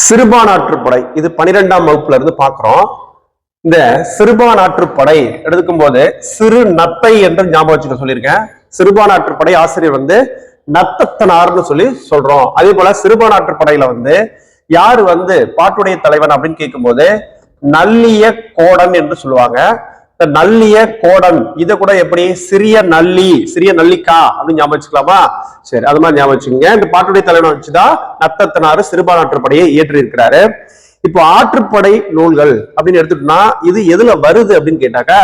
சிறுபானாற்றுப்படை. இது பனிரெண்டாம் வகுப்புல இருந்து பாக்குறோம். இந்த சிறுபானாற்றுப்படை எடுக்கும் போது சிறு நத்தை என்று ஞாபகம் வச்சுக்க சொல்லியிருக்கேன். சிறுபானாற்றுப்படை ஆசிரியர் வந்து நத்தத்தனார்னு சொல்லி சொல்றோம். அதே போல சிறுபானாற்றுப்படையில வந்து யார் வந்து பாட்டுடைய தலைவன் அப்படின்னு கேட்கும்போது நல்லிய கோடன் என்று சொல்லுவாங்க. நல்லிய கோடன் இதை கூட எப்படி? சிறிய நல்லி சிறிய நல்லிக்கா அப்படின்னு ஞாபகம் வச்சுக்கலாமா? சரி அது மாதிரி ஞாபகம் வச்சுக்கோங்க. இந்த பாட்டுடைய தலைவனை வச்சுதான் நத்தத்தனாறு சிறுபானாற்றுப்படையை இயற்றி இருக்கிறாரு இப்போ ஆற்றுப்படை நூல்கள் அப்படின்னு எடுத்துட்டோம்னா இது எதுல வருது அப்படின்னு கேட்டாக்கா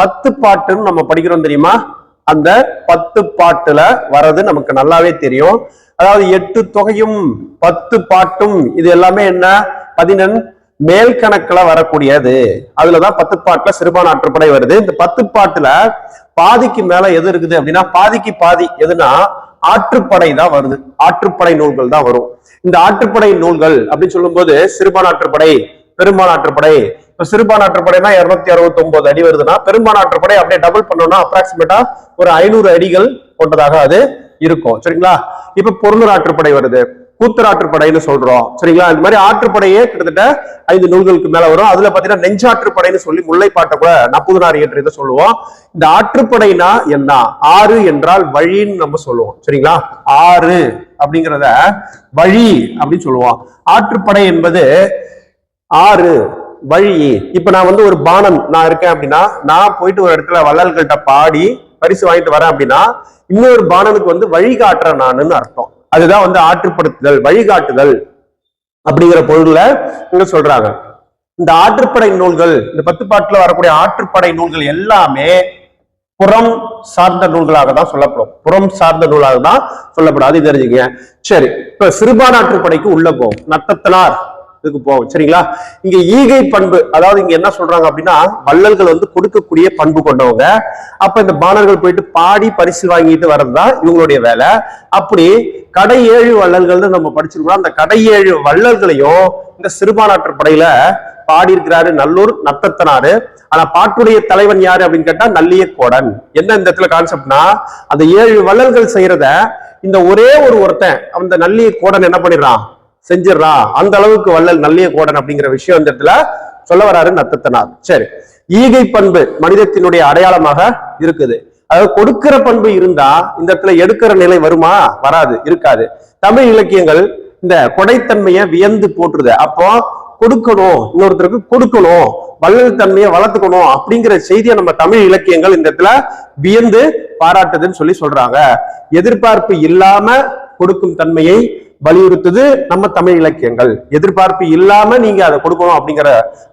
பத்து பாட்டுன்னு நம்ம படிக்கிறோம் தெரியுமா? அந்த பத்து பாட்டுல வர்றது நமக்கு நல்லாவே தெரியும். அதாவது எட்டு தொகையும் பத்து பாட்டும் இது எல்லாமே என்ன? பதினெண் மேல் கணக்குல வரக்கூடியது. அதுலதான் பத்து பாட்டுல சிறுபான் ஆற்றுப்படை வருது. இந்த பத்து பாட்டுல பாதிக்கு மேல எது இருக்குது அப்படின்னா பாதிக்கு பாதி எதுனா ஆற்றுப்படை தான் வருது. ஆற்றுப்படை நூல்கள் தான் வரும். இந்த ஆற்றுப்படை நூல்கள் அப்படின்னு சொல்லும்போது சிறுபான் ஆற்றுப்படை பெரும்பான் ஆற்றுப்படை. இப்ப சிறுபான் ஆற்றுப்படைனா இருநூத்தி அறுபத்தி ஒன்பது அடி வருதுன்னா பெரும்பான் ஆற்றுப்படை அப்படியே டபுள் பண்ணோம்னா அப்ராக்சிமேட்டா ஒரு ஐநூறு அடிகள் கொண்டதாக அது இருக்கும். சரிங்களா? இப்ப பொருளூர் ஆற்றுப்படை வருது. கூத்தர் ஆற்றுப்படைன்னு சொல்றோம். சரிங்களா? இந்த மாதிரி ஆற்றுப்படையே கிட்டத்தட்ட ஐந்து நூல்களுக்கு மேல வரும். அதுல பாத்தீங்கன்னா நெஞ்சாற்றுப்படைன்னு சொல்லி முல்லைப்பாட்டை கூட நப்புதனார் என்று இதை சொல்லுவோம். இந்த ஆற்றுப்படைனா என்ன? ஆறு என்றால் வழின்னு நம்ம சொல்லுவோம். சரிங்களா? ஆறு அப்படிங்கிறத வழி அப்படின்னு சொல்லுவோம். ஆற்றுப்படை என்பது ஆறு வழி. இப்ப நான் வந்து ஒரு பானம் நான் இருக்கேன் அப்படின்னா நான் போயிட்டு ஒரு இடத்துல வள்ளல்கள்ட்ட பாடி பரிசு வாங்கிட்டு வரேன் அப்படின்னா இன்னொரு பானனுக்கு வந்து வழிகாட்டுறேன் நானுன்னு அர்த்தம். அதுதான் வந்து ஆற்றுப்படுத்துதல் வழிகாட்டுதல் அப்படிங்கிற பொருள்ல இங்க சொல்றாங்க. இந்த ஆற்றுப்படை நூல்கள் இந்த பத்து பாட்டுல வரக்கூடிய ஆற்றுப்படை நூல்கள் எல்லாமே புறம் சார்ந்த நூல்களாக தான் சொல்லப்படும். புறம் சார்ந்த நூலாக தான் சொல்லப்படும். அது தெரிஞ்சுக்கங்க. சரி இப்ப சிறுபானாற்றுப்படைக்கு உள்ள போகும் நத்தத்தனார். இதுக்கு போகும் சரிங்களா? இங்க ஈகை பண்பு அதாவது இங்க என்ன சொல்றாங்க அப்படின்னா வள்ளல்கள் வந்து கொடுக்கக்கூடிய பண்பு கொண்டவங்க. அப்ப இந்த பாணர்கள் போயிட்டு பாடி பரிசு வாங்கிட்டு வர்றதுதான் இவங்களுடைய வேலை. அப்படி கடை ஏழு வள்ளல்கள்னு நம்ம படிச்சிருக்கோம் அந்த கடை ஏழு வள்ளல்களையும் இந்த சிறுபானாற்று படையில பாடி இருக்கிறாரு நல்லூர் நத்தத்தனாரு. ஆனா பாட்டுடைய தலைவன் யாரு அப்படின்னு கேட்டா நல்லிய கோடன் என்ன இந்த இடத்துல கான்செப்ட்னா அந்த ஏழு வள்ளல்கள் செய்யறத இந்த ஒரே ஒரு ஒருத்தன் அந்த நல்லிய கோடன் என்ன பண்ணிடுறான்? செஞ்சிடறா. அந்த அளவுக்கு வள்ளல் நல்லிய கோடன் அப்படிங்கிற விஷயம் இந்த இடத்துல சொல்ல வராரு நத்தத்தனார். சரி. ஈகை பண்பு மனிதத்தினுடைய அடையாளமாக இருக்குது. அதாவது கொடுக்கிற பண்பு இருந்தா இந்த இடத்துல எடுக்கிற நிலை வருமா? வராது. இருக்காது. தமிழ் இலக்கியங்கள் இந்த கொடைத்தன்மையை வியந்து போட்டுருது அப்போ கொடுக்கணும். இன்னொருத்தருக்கு கொடுக்கணும். வள்ளல் தன்மையை வளர்த்துக்கணும் அப்படிங்கிற செய்தியை நம்ம தமிழ் இலக்கியங்கள் இந்த இடத்துல வியந்து பாராட்டுதுன்னு சொல்லி சொல்றாங்க. எதிர்பார்ப்பு இல்லாம கொடுக்கும் தன்மையை வலியுறுத்துது நம்ம தமிழ் இலக்கியங்கள். எதிர்பார்ப்பு இல்லாம நீங்க அதை கொடுக்கணும் அப்படிங்கிற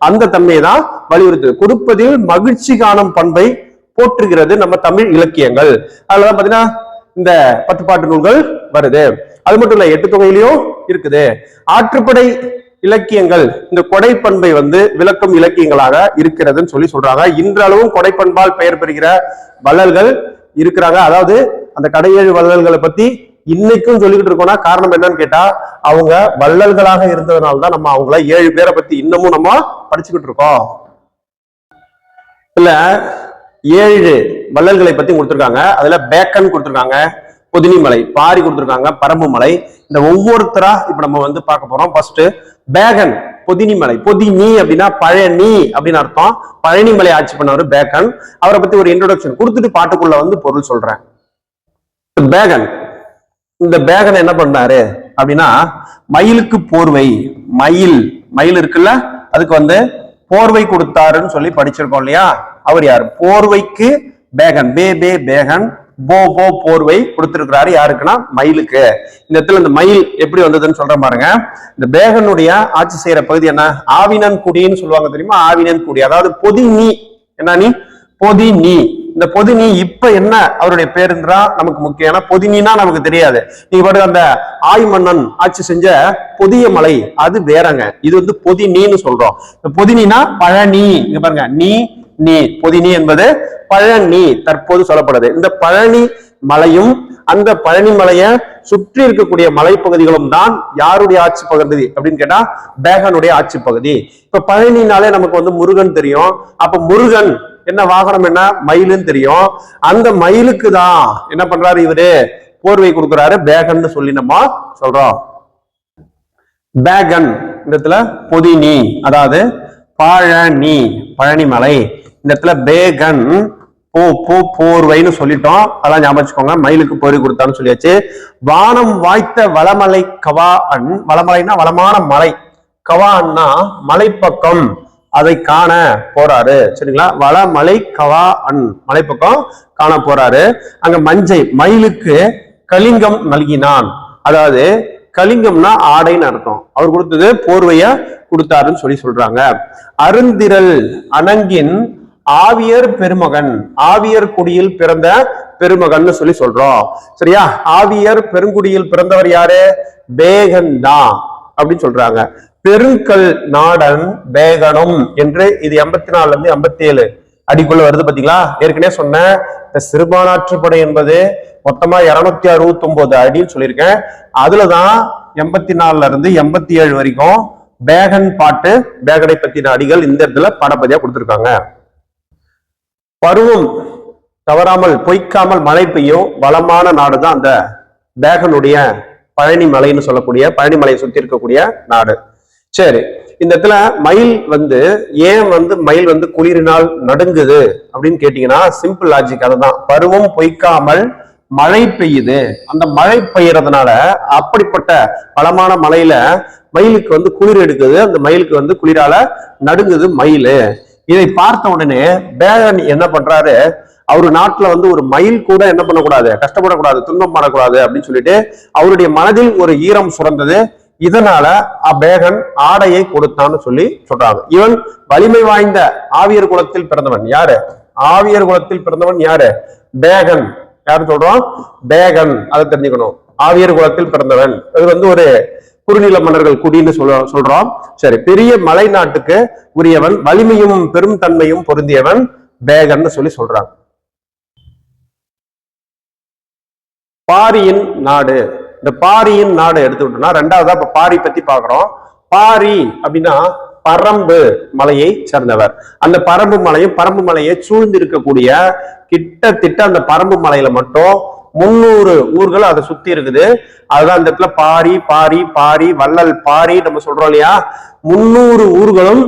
அந்த தன்மையை தான் வலியுறுத்துது. கொடுப்பதில் மகிழ்ச்சி காணும் பண்பை போற்றுகிறது நம்ம தமிழ் இலக்கியங்கள். அதுலதான் பாத்தீங்கன்னா இந்த பத்துப்பாட்டு நூல்கள் வருது. அது மட்டும் இல்ல எட்டு தொகையிலையும் இருக்குது. ஆற்றுப்படை இலக்கியங்கள் இந்த கொடை பண்பை வந்து விளக்கும் இலக்கியங்களாக இருக்கிறதுன்னு சொல்லி சொல்றாங்க. இன்றளவும் கொடைப்பண்பால் பெயர் பெறுகிற வள்ளல்கள் இருக்கிறாங்க. அதாவது அந்த கடையேழு வள்ளல்களை பத்தி இன்னைக்கும் சொல்லிக்கிட்டு இருக்கோம்னா காரணம் என்னன்னு கேட்டா அவங்க வள்ளல்களாக இருந்ததுனால தான் நம்ம அவங்கள ஏழு பேரை பத்தி இன்னமும் நம்ம படிச்சுக்கிட்டு இருக்கோம். இல்ல ஏழு வள்ளல்களை பத்தி கொடுத்துருக்காங்க. அதுல பேக்கன் கொடுத்துருக்காங்க பொதினிமலை பாரி கொடுத்துருக்காங்க பரம்பு மலை இந்த ஒவ்வொருத்தரா இப்ப நம்ம வந்து பார்க்க போறோம். ஃபர்ஸ்ட் பேகன் பொதினிமலை பொதினி அப்படின்னா பழனி அப்படின்னு அர்த்தம். பழனிமலை ஆட்சி பண்ணவர் பேக்கன். அவரை பத்தி ஒரு இன்ட்ரோடக்ஷன் கொடுத்துட்டு பாட்டுக்குள்ள வந்து பொருள் சொல்றேன். பேகன் இந்த பேகன் என்ன பண்ணாரு? அப்படின்னா மயிலுக்கு போர்வை மயில் மயில் இருக்குல்ல அதுக்கு வந்து போர்வை கொடுத்தாருன்னு சொல்லி படிச்சிருக்கோம் இல்லையா? அவர் யார்? போர்வைக்கு பேகன் பே பே பேகன் போ போ போர்வை கொடுத்திருக்கிறாரு. யாருக்குன்னா? மயிலுக்கு. இந்த இடத்துல இந்த மயில் எப்படி வந்ததுன்னு சொல்ற பாருங்க. இந்த பேகனுடைய ஆட்சி செய்யற பகுதி என்ன? ஆவினன் குடின்னு சொல்லுவாங்க தெரியுமா? ஆவினன் குடி. அதாவது பொதி நீ. என்ன நீ? பொதி நீ. இந்த பொதினி இப்ப என்ன அவருடைய பேருன்றா நமக்கு முக்கியம். ஏன்னா பொதினா நமக்கு தெரியாது. நீங்க பாருங்க அந்த ஆய் மன்னன் ஆட்சி செஞ்ச பொதிய மலை அது வேறங்க. இது வந்து பொதினின்னு சொல்றோம். இந்த பொதினா பழனி இங்க பாருங்க நீ நீ. பொதினி என்பது பழனி தற்போது சொல்லப்படுது. இந்த பழனி மலையும் அந்த பழனி மலைய சுற்றி இருக்கக்கூடிய மலைப்பகுதிகளும் தான் யாருடைய ஆட்சி பகுதி அப்படின்னு கேட்டா பேகனுடைய ஆட்சி பகுதி. இப்ப பழனினாலே நமக்கு வந்து முருகன் தெரியும். அப்ப முருகன் என்ன வாகனம் என்ன? மயிலுன்னு தெரியும். அந்த மயிலுக்கு தான் என்ன பண்றாரு இவரு? போர்வை கொடுக்குறாரு. பேகன்னு சொல்லி நம்ம சொல்றோம். பேகன் இந்த இடத்துல பொதினி அதாவது பழனி பழனிமலை. இந்த இடத்துல பேகன் போ போ போர்வைன்னு சொல்லிட்டோம். அதெல்லாம் ஞாபகம் வச்சுக்கோங்க மயிலுக்கு போர்வை கொடுத்தான்னு சொல்லியாச்சு. வானம் வாய்த்த வளமலை கவா அன் வளமலைன்னா வளமான மலை. கவான்னா மலைப்பக்கம். அதை காண போறாரு. சரிங்களா? வளமலை கவா அன் மலைப்பக்கம் காண போறாரு. அங்க மஞ்சை மயிலுக்கு கலிங்கம் நல்கினான். அதாவது கலிங்கம்னா ஆடைன்னு அர்த்தம். அவர் கொடுத்தது போர்வைய கொடுத்தாருன்னு சொல்லி சொல்றாங்க. அருந்திரல் அணங்கின் ஆவியர் பெருமகன். ஆவியர் குடியில் பிறந்த பெருமகன்னு சொல்லி சொல்றோம். சரியா? ஆவியர் பெருங்குடியில் பிறந்தவர் யாரு? பேகன் தான் அப்படின்னு சொல்றாங்க. பெருங்கல் நாடன் பேகனும் என்று இது எண்பத்தி நாலுல இருந்து எண்பத்தி ஏழு அடிக்குள்ள வருது பாத்தீங்களா? ஏற்கனவே சொன்னேன் இந்த சிறுபானாற்றுப்படை என்பது மொத்தமா இருநூத்தி அறுபத்தி ஒன்பது அடின்னு சொல்லியிருக்கேன். அதுலதான் எண்பத்தி நாலுல இருந்து எண்பத்தி ஏழு வரைக்கும் பேகன் பாட்டு பேகனை பத்தின அடிகள் இந்த இடத்துல பாடப்பதியா கொடுத்திருக்காங்க. பருவம் தவறாமல் பொய்க்காமல் மழை பெய்யும் வளமான நாடு தான் அந்த பேகனுடைய பழனி மலைன்னு சொல்லக்கூடிய பழனி மலையை சுத்தி இருக்கக்கூடிய நாடு. சரி இந்த இடத்துல மயில் வந்து ஏன் வந்து மயில் வந்து குளிரினால் நடுங்குது அப்படின்னு கேட்டீங்கன்னா சிம்பிள் லாஜிக் அதுதான். பருவம் பொய்க்காமல் மழை பெய்யுது. அந்த மழை பெய்யறதுனால அப்படிப்பட்ட பலமான மலையில மயிலுக்கு வந்து குளிர் எடுக்குது. அந்த மயிலுக்கு வந்து குளிரால நடுங்குது மயில். இதை பார்த்த உடனே பேகன் என்ன பண்றாரு? அவர் நாட்டுல வந்து ஒரு மயில் கூட என்ன பண்ணக்கூடாது? கஷ்டப்படக்கூடாது துன்பம் பண்ணக்கூடாது அப்படின்னு சொல்லிட்டு அவருடைய மனதில் ஒரு ஈரம் சுரந்தது. இதனால அபேகன் ஆடையை கொடுத்தான்னு சொல்லி சொல்றாங்க. இவன் வலிமை வாய்ந்த ஆவியர் குலத்தில் பிறந்தவன். யாரு? ஆவியர் குலத்தில் பிறந்தவன் யாரு? பேகன். யாரு சொல்றோம் பேகன். அதை தெரிஞ்சுக்கணும். ஆவியர் குலத்தில் பிறந்தவன். அது வந்து ஒரு குறுநில மன்னர்கள் குடின்னு சொல்ல சொல்றோம் சரி பெரிய மலை நாட்டுக்கு உரியவன் வலிமையும் பெரும் தன்மையும் பொருந்தியவன் பேகன்னு சொல்லி சொல்றாங்க பாரியின் நாடு. இந்த பாரியின் நாடு எடுத்துக்கிட்டோம்னா ரெண்டாவதா இப்ப பாரி பத்தி பாக்குறோம் பாரி அப்படின்னா பரம்பு மலையை சேர்ந்தவர். அந்த பரம்பு மலையும் பரம்பு மலையை சூழ்ந்து இருக்கக்கூடிய கிட்டத்தட்ட அந்த பரம்பு மலையில மட்டும் முன்னூறு ஊர்கள் அதை சுத்தி இருக்குது. அதுதான் அந்த இடத்துல பாரி பாரி பாரி வள்ளல் பாரி நம்ம சொல்றோம் இல்லையா? முன்னூறு ஊர்களும்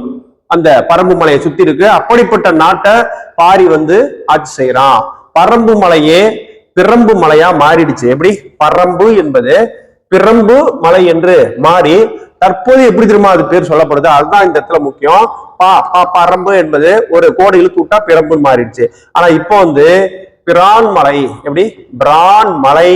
அந்த பரம்பு மலையை சுத்தி இருக்கு. அப்படிப்பட்ட நாட்டை பாரி வந்து ஆட்சி செய்யறான். பரம்பு மலையே பிரம்பு மலையா மாறிடுச்சு. எப்படி? பரம்பு என்பது பிரம்பு மலை என்று மாறி தற்போது எப்படி திரும்ப அது பேர் சொல்லப்படுது? அதுதான் இந்த இடத்துல முக்கியம். பா பா பரம்பு என்பது ஒரு கோடை இழுத்து விட்டா பிரம்புன்னு மாறிடுச்சு. ஆனா இப்போ வந்து பிரான் மலை எப்படி? பிரான் மலை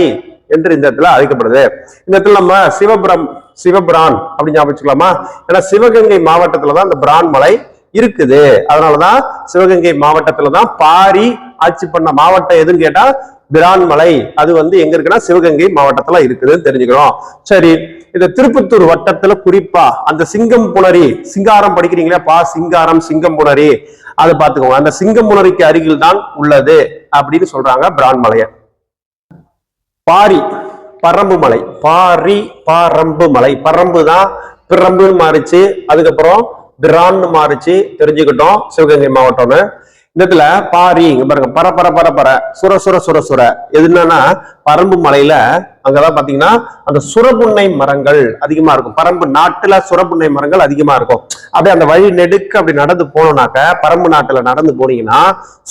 என்று இந்த இடத்துல அழைக்கப்படுது. இந்த இடத்துல நம்ம சிவபுரம் சிவபிரான் அப்படின்னு ஞாபகம் வச்சுக்கலாமா? ஏன்னா சிவகங்கை மாவட்டத்துல தான் இந்த பிரான் மலை இருக்குது. அதனாலதான் சிவகங்கை மாவட்டத்துல தான் பாரி ஆட்சி பண்ண மாவட்டம் எதுன்னு கேட்டா பிரான்மலை அது வந்து எங்க இருக்குன்னா சிவகங்கை மாவட்டத்துல இருக்குதுன்னு தெரிஞ்சுக்கிறோம். சரி இந்த திருப்பத்தூர் வட்டத்துல குறிப்பா அந்த சிங்கம் புணரி சிங்காரம் படிக்கிறீங்களா பா சிங்காரம் சிங்கம் புணரி அதை பார்த்துக்கோங்க. அந்த சிங்கம் புணரிக்கு அருகில் தான் உள்ளது அப்படின்னு சொல்றாங்க பிரான்மலைய பாரி பரம்பு மலை பாரி பரம்பு மலை. பரம்பு தான் பிரம்புன்னு மாறிச்சு அதுக்கப்புறம் பிரான்னு மாறிச்சு தெரிஞ்சுக்கிட்டோம் சிவகங்கை மாவட்டம்னு. இந்த இடத்துல பாரி பாருங்க பர பர பர பர சுர சுர சுர சுர. எது பரம்பு மலையில அங்கதான் பாத்தீங்கன்னா அந்த சுரபுன்னை மரங்கள் அதிகமா இருக்கும். பரம்பு நாட்டுல சுரபுன்னை மரங்கள் அதிகமா இருக்கும். அப்படியே அந்த வழி நெடுக்க அப்படி நடந்து போனோம்னாக்க பரம்பு நாட்டுல நடந்து போனீங்கன்னா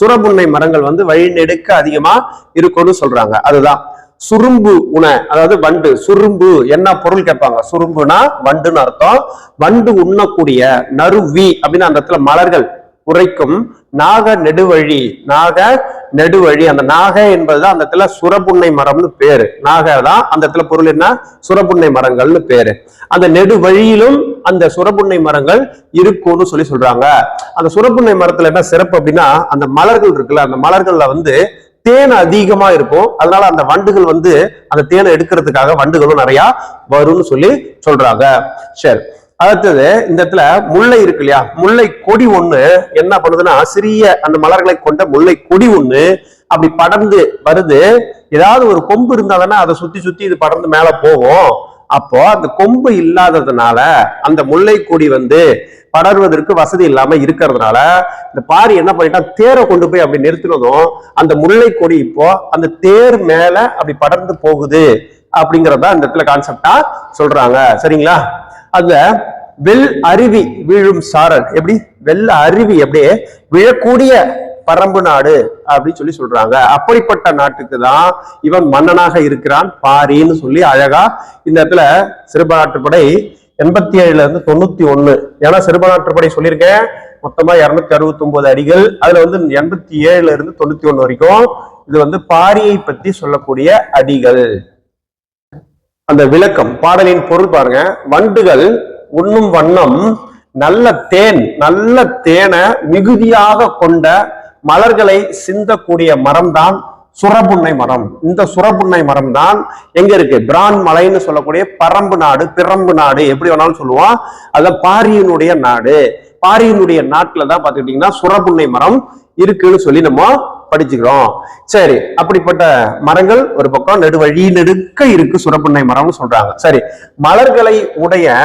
சுரபுன்னை மரங்கள் வந்து வழி நெடுக்க அதிகமா இருக்கும்னு சொல்றாங்க. அதுதான். சுரும்பு உண அதாவது வண்டு. சுரும்பு என்ன பொருள் கேட்பாங்க? சுரும்புனா வண்டுன்னு அர்த்தம். வண்டு உண்ணக்கூடிய நறுவி அப்படின்னு அந்த இடத்துல மலர்கள் உரைக்கும் நாக நெடுவழி. நாக நெடுவழி. அந்த நாக என்பதுதான் அந்த இடத்துல சுரபுன்னை மரம்னு பேரு. நாக தான் அந்த இடத்துல பொருள் என்ன? சுரபுன்னை மரங்கள்னு பேரு. அந்த நெடுவழியிலும் அந்த சுரபுன்னை மரங்கள் இருக்கும்னு சொல்லி சொல்றாங்க. அந்த சுரபுன்னை மரத்துல என்ன சிறப்பு அப்படின்னா அந்த மலர்கள் இருக்குல்ல அந்த மலர்கள்ல வந்து தேன் அதிகமா இருக்கும். அதனால அந்த வண்டுகள் வந்து அந்த தேனை எடுக்கிறதுக்காக வண்டுகளும் நிறைய வரும்னு சொல்லி சொல்றாங்க. சரி. அடுத்தது இந்த இடத்துல முல்லை இருக்கு இல்லையா? முல்லை கொடி ஒண்ணு என்ன பண்ணுதுன்னா சிறிய அந்த மலர்களை கொண்ட முல்லை கொடி ஒண்ணு அப்படி படர்ந்து வருது. ஏதாவது ஒரு கொம்பு இருந்தா தானே அதை சுத்தி சுத்தி இது படர்ந்து மேல போகும். அப்போ அந்த கொம்பு இல்லாததுனால அந்த முல்லை கொடி வந்து படர்வதற்கு வசதி இல்லாம இருக்கிறதுனால இந்த பாரி என்ன பண்ணிட்டா தேரை கொண்டு போய் அப்படி நிறுத்தினதும் அந்த முல்லை கொடி இப்போ அந்த தேர் மேல அப்படி படர்ந்து போகுது அப்படிங்கறத இந்த இடத்துல கான்செப்டா சொல்றாங்க. சரிங்களா? அந்த வெள் அருவி வீழும் சாரல். எப்படி? வெள்ள அருவி அப்படியே விழக்கூடிய பரம்பு நாடு அப்படின்னு சொல்லி சொல்றாங்க. அப்படிப்பட்ட நாட்டுக்கு தான் இவன் மன்னனாக இருக்கிறான். பாரின்னு சொல்லி அழகா இந்த இடத்துல சிறுபானாற்றுப்படை எண்பத்தி ஏழுல இருந்து தொண்ணூத்தி ஒண்ணு ஏன்னா சிறுபானாற்றுப்படை சொல்லியிருக்கேன். மொத்தமா இருநூத்தி அறுபத்தி ஒன்பது அடிகள். அதுல வந்து எண்பத்தி ஏழுல இருந்து தொண்ணூத்தி ஒண்ணு வரைக்கும் இது வந்து பாரியை பத்தி சொல்லக்கூடிய அடிகள். அந்த விளக்கம் பாடலின் பொருள் பாருங்க. வண்டுகள் உண்ணும் வண்ணம் நல்ல தேன் நல்ல தேனை மிகுதியாக கொண்ட மலர்களை சிந்தக்கூடிய மரம்தான் சுரபுன்னை மரம். இந்த சுரபுன்னை மரம் தான் எங்க இருக்கு? பிரான் மலைன்னு சொல்லக்கூடிய பரம்பு நாடு பிரம்பு நாடு எப்படி வேணாலும் சொல்லுவோம். அத பாரியனுடைய நாடு. பாரியனுடைய நாட்டுல தான் பாத்துக்கிட்டீங்கன்னா சுரபுன்னை மரம் இருக்குன்னு சொல்லி நம்ம படிச்சுக்கிறோம். சரி அப்படிப்பட்ட மரங்கள் ஒரு பக்கம் நெடுவழி நெடுக்க இருக்கு சுரப்பண்ணை மரம்னு சொல்றாங்க. சரி மலர்களை உடைய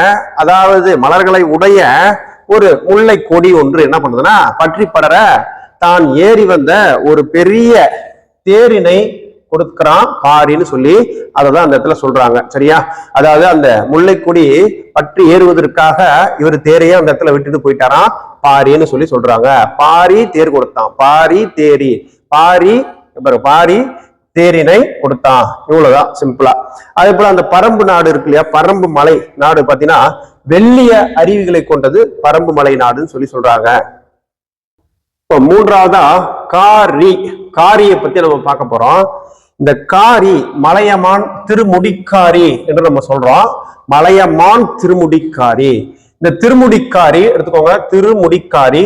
அதாவது மலர்களை உடைய ஒரு முல்லை கொடி ஒன்று என்ன பண்ணுதுன்னா பற்றி படர தான் ஏறி வந்த ஒரு பெரிய தேரினை கொடுக்கிறான் பாரின்னு சொல்லி அதை தான் அந்த இடத்துல சொல்றாங்க. சரியா? அதாவது அந்த முல்லைக்கொடி பற்றி ஏறுவதற்காக இவர் தேரையே அந்த இடத்துல விட்டுட்டு போயிட்டாராம். பாரின்னு சொல்லி சொல்றாங்க. பாரி தேர் கொடுத்தான். பாரி தேரி. பாரி பாரி தேரினை கொடுத்தான் இவ்வளவுதான் சிம்பிளா அதே போல அந்த பரம்பு நாடு இருக்கு இல்லையா பரம்பு மலை நாடு பாத்தீங்கன்னா வெள்ளிய அருவிகளை கொண்டது பரம்பு மலை நாடுன்னு சொல்லி சொல்றாங்க. இப்போ மூன்றாவதா காரி. காரியை பத்தி நம்ம பார்க்க போறோம். இந்த காரி மலையமான் திருமுடிக்காரி என்று நம்ம சொல்றோம். மலையமான் திருமுடிக்காரி. இந்த திருமுடிக்காரி எடுத்துக்கோங்க திருமுடிக்காரி.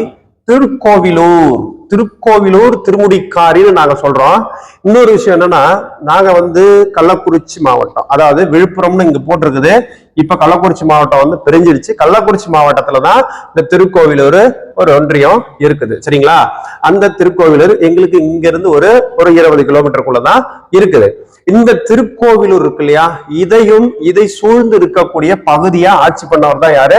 திருக்கோவிலூர். திருக்கோவிலூர் திருமுடிக்காரின்னு நாங்க சொல்றோம். இன்னொரு விஷயம் என்னன்னா நாங்க வந்து கள்ளக்குறிச்சி மாவட்டம் அதாவது விழுப்புரம்னு இங்க போட்டிருக்குது. இப்ப கள்ளக்குறிச்சி மாவட்டம் வந்து பிரிஞ்சிருச்சு. கள்ளக்குறிச்சி மாவட்டத்துல தான் இந்த திருக்கோவிலூர் ஒரு ஒன்றியம் இருக்குது. சரிங்களா? அந்த திருக்கோவிலூர் எங்களுக்கு இங்க இருந்து ஒரு ஒரு இருபது கிலோமீட்டருக்குள்ளதான் இருக்குது. இந்த திருக்கோவிலூர் இருக்கு இல்லையா? இதையும் இதை சூழ்ந்து இருக்கக்கூடிய பகுதியா ஆட்சி பண்ணவர் தான் யாரு?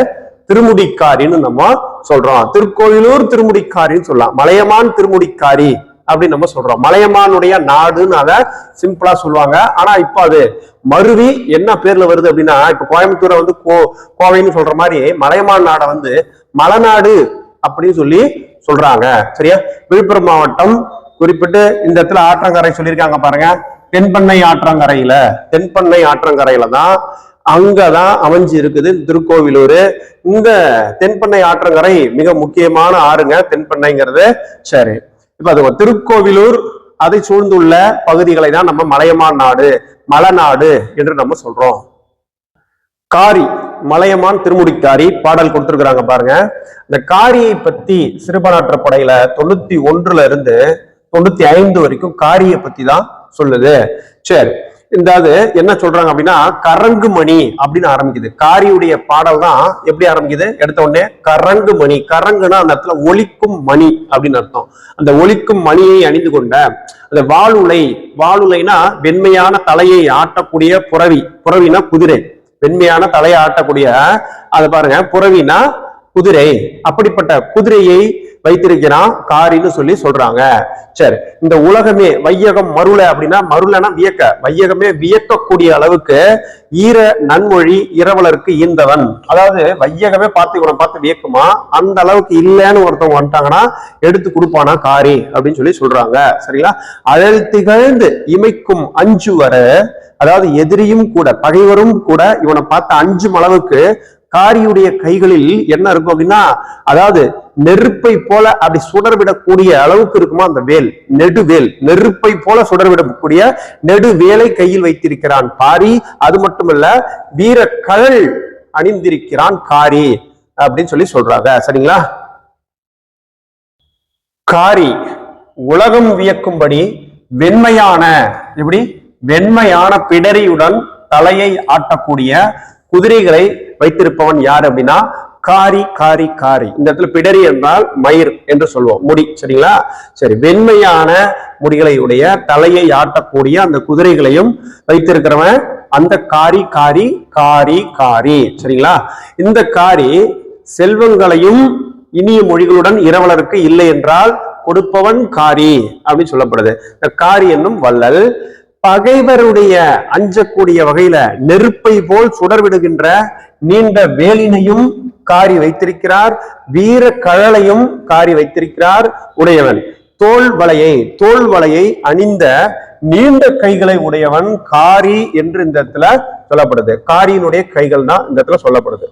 திருமுடிக்காரின்னு நம்ம சொல்றோம். திருக்கோவிலூர் திருமுடிக்காரின்னு சொல்லலாம். மலையமான் திருமுடிக்காரி அப்படின்னு நம்ம சொல்றோம். மலையமானுடைய நாடுன்னு அதை சிம்பிளா சொல்லுவாங்க. ஆனா இப்ப அது மருவி என்ன பேர்ல வருது அப்படின்னா இப்ப கோயம்புத்தூரை வந்து கோ கோவைன்னு சொல்ற மாதிரி மலையமான் நாடை வந்து மலைநாடு அப்படின்னு சொல்லி சொல்றாங்க. சரியா? விழுப்புரம் மாவட்டம் குறிப்பிட்டு இந்த இடத்துல ஆற்றங்கரை சொல்லியிருக்காங்க பாருங்க. தென்பண்ணை ஆற்றங்கரையில. தென்பண்ணை ஆற்றங்கரையில தான் அங்கதான் அமைஞ்சு இருக்குது திருக்கோவிலூர். இந்த தென்பண்ணை ஆற்றங்கரை மிக முக்கியமான ஆறுங்க தென்பண்ணைங்கிறது. சரி. இப்ப அது திருக்கோவிலூர் அதை சூழ்ந்துள்ள பகுதிகளை தான் நம்ம மலையமான் நாடு மலைநாடு என்று நம்ம சொல்றோம். காரி மலையமான் திருமுடிக்காரி பாடல் கொடுத்துருக்குறாங்க பாருங்க. இந்த காரியை பத்தி சிறுபானாற்ற படையில தொண்ணூத்தி ஒன்றுல இருந்து தொண்ணூத்தி ஐந்து வரைக்கும் காரியை பத்தி தான் சொல்லுது. சரி. இந்த அது என்ன சொல்றாங்க அப்படின்னா கரங்கு மணி அப்படின்னு ஆரம்பிக்குது. காரியுடைய பாடல் தான் எப்படி ஆரம்பிக்குது? எடுத்த உடனே கரங்கு மணி கரங்குனா அந்த இடத்துல ஒலிக்கும் மணி அப்படின்னு அர்த்தம். அந்த ஒலிக்கும் மணியை அணிந்து கொண்ட அந்த வாளுலை வாளுலைனா வெண்மையான தலையை ஆட்டக்கூடிய புறவி. புறவினா குதிரை. வெண்மையான தலையை ஆட்டக்கூடிய அதை பாருங்க புறவினா குதிரை. அப்படிப்பட்ட குதிரையை வைத்திருக்கிறான் காரின்னு சொல்லி சொல்றாங்க. சரி இந்த உலகமே வையகம் மருள அப்படின்னா மருளனா வியக்க. வையகமே வியக்கக்கூடிய அளவுக்கு ஈர நன்மொழி இரவலருக்கு ஈந்தவன். அதாவது வையகமே பார்த்து இவனை பார்த்து வியக்குமா? அந்த அளவுக்கு இல்லைன்னு ஒருத்தவங்க வந்துட்டாங்கன்னா எடுத்து கொடுப்பானா காரி அப்படின்னு சொல்லி சொல்றாங்க. சரிங்களா? அழல் திகழ்ந்து இமைக்கும் அஞ்சு வர அதாவது எதிரியும் கூட பகைவரும் கூட இவனை பார்த்த அஞ்சும் அளவுக்கு காரியுடைய கைகளில் என்ன இருக்கும் அப்படின்னா அதாவது நெருப்பை போல அப்படி சுடர்விடக்கூடிய அளவுக்கு இருக்குமா அந்த வேல் நெடுவேல் நெருப்பை போல சுடர்விடக்கூடிய நெடுவேலை கையில் வைத்திருக்கிறான் காரி அது மட்டுமல்ல வீர கழல் அணிந்திருக்கிறான் காரி அப்படின்னு சொல்லி சொல்றாங்க. சரிங்களா? காரி உலகம் வியக்கும்படி வெண்மையான எப்படி? வெண்மையான பிடரியுடன் தலையை ஆட்டக்கூடிய குதிரைகளை வைத்திருப்பவன் யார் அப்படின்னா காரி காரி காரி. இந்த இடத்துல பிடரி என்றால் மயிர் என்று சொல்லுவோம் முடி சரிங்களா? சரி வெண்மையான முடிகளை உடைய தலையை ஆட்டக்கூடிய அந்த குதிரைகளையும் வைத்திருக்கிறவன் அந்த காரி காரி காரி காரி. சரிங்களா? இந்த காரி செல்வங்களையும் இனிய மொழிகளுடன் இரவலருக்கு இல்லை என்றால் கொடுப்பவன் காரி அப்படின்னு சொல்லப்படுது. இந்த காரி என்னும் வள்ளல் பகைவருடைய அஞ்சக்கூடிய வகையில நெருப்பை போல் சுடர்விடுகின்ற நீண்ட வேலினையும் காரி வைத்திருக்கிறார் வீர கழலையும் காரி வைத்திருக்கிறார் உடையவன். தோல் வலையை தோல் வலையை அணிந்த நீண்ட கைகளை உடையவன் காரி என்று இந்த இடத்துல சொல்லப்படுது. காரியினுடைய கைகள் தான் இந்த இடத்துல சொல்லப்படுது.